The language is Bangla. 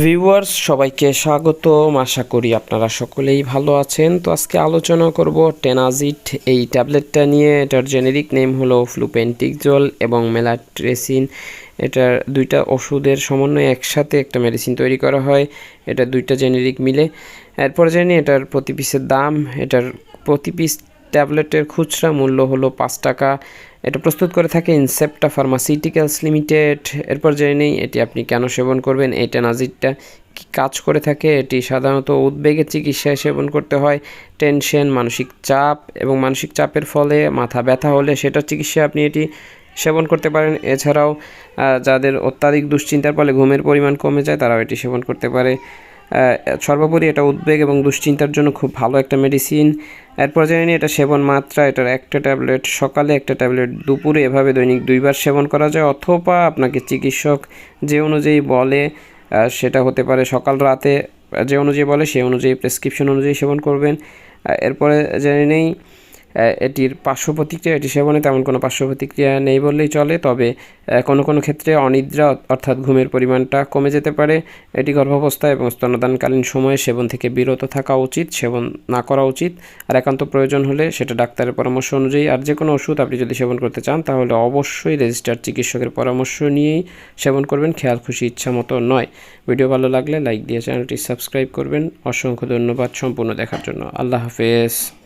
ভিউয়ার্স সবাইকে স্বাগতম। আশা করি আপনারা সকলেই ভালো আছেন। তো আজকে আলোচনা করব টেনাজিট এই ট্যাবলেটটা নিয়ে। এটার জেনেরিক নেম হলো ফ্লুপেন্টিক জল এবং মেলাট্রেসিন এটার দুইটা ওষুধের সমন্বয়ে একসাথে একটা মেডিসিন তৈরি করা হয়। এটা দুইটা জেনেরিক মিলে। এরপর জানি এটার প্রতি পিসের দাম। এটার প্রতি পিস ট্যাবলেটের খুচরা মূল্য হলো পাঁচ টাকা। এটা প্রস্তুত করে থাকে ইনসেপ্টা ফার্মাসিউটিক্যালস লিমিটেড। এরপর জেনে নেই, এটি আপনি কেন সেবন করবেন? এই নাজিরটা কী কাজ করে থাকে? এটি সাধারণত উদ্বেগের চিকিৎসায় সেবন করতে হয়। টেনশন, মানসিক চাপ এবং মানসিক চাপের ফলে মাথা ব্যথা হলে সেটার চিকিৎসায় আপনি এটি সেবন করতে পারেন। এছাড়াও যাদের অত্যাধিক দুশ্চিন্তার ফলে ঘুমের পরিমাণ কমে যায়, তারাও এটি সেবন করতে পারে। সর্বোপরি এটা উদ্বেগ এবং দুশ্চিন্তার জন্য খুব ভালো একটা মেডিসিন এরপর জেনে এটা সেবন মাত্রা, এটার একটা ট্যাবলেট সকালে, একটা ট্যাবলেট দুপুরে, এভাবে দৈনিক দুইবার সেবন করা যায়। অথবা আপনাকে চিকিৎসক যে অনুযায়ী বলে সেটা হতে পারে সকাল রাতে যে অনুযায়ী বলে, সেই অনুযায়ী প্রেসক্রিপশন অনুযায়ী সেবন করবেন। এরপরে জেনে নেই এটির পার্শ্ব প্রতিক্রিয়া এটি সেবনে তেমন কোনো পার্শ্ব প্রতিক্রিয়া নেই বললেই চলে। তবে কোনো কোনো ক্ষেত্রে অনিদ্রা অর্থাৎ ঘুমের পরিমাণটা কমে যেতে পারে। এটি গর্ভাবস্থা এবং স্তন্যদানকালীন সময়ে সেবন থেকে বিরত থাকা উচিত, সেবন না করা উচিত। আর একান্ত প্রয়োজন হলে সেটা ডাক্তারের পরামর্শ অনুযায়ী, আর যে কোনো ওষুধ আপনি যদি সেবন করতে চান, তাহলে অবশ্যই রেজিস্টার্ড চিকিৎসকের পরামর্শ নিয়েই সেবন করবেন, খেয়াল, খুশি, ইচ্ছা মতো নয়। ভিডিও ভালো লাগলে লাইক দিয়ে চ্যানেলটি সাবস্ক্রাইব করবেন। অসংখ্য ধন্যবাদ সম্পূর্ণ দেখার জন্য। আল্লাহ হাফেজ।